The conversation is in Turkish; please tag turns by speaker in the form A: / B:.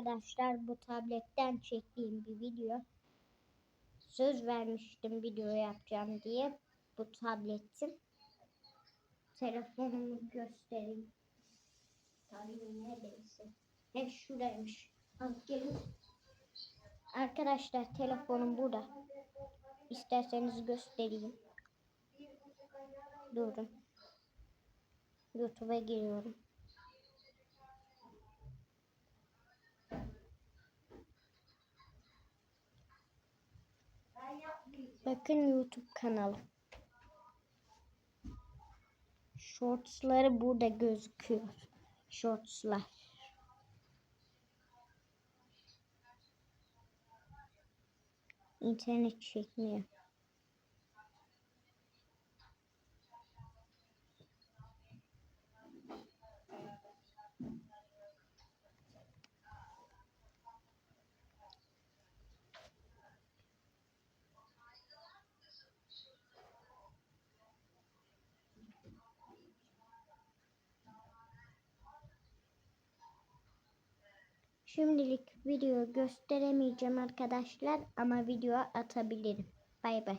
A: arkadaşlar bu tabletten çektiğim bir video. Söz vermiştim video yapacağım diye bu tabletin. Telefonumu göstereyim. Tabii neredeyse. Hep şuraymış. Az gelin. Arkadaşlar telefonum burada. İsterseniz göstereyim. Durun. YouTube'a giriyorum. Bakın YouTube kanalı. Shortsları burada gözüküyor. Shortslar. İnternet çekmiyor. Şimdilik video gösteremeyeceğim arkadaşlar ama video atabilirim. Bay bay.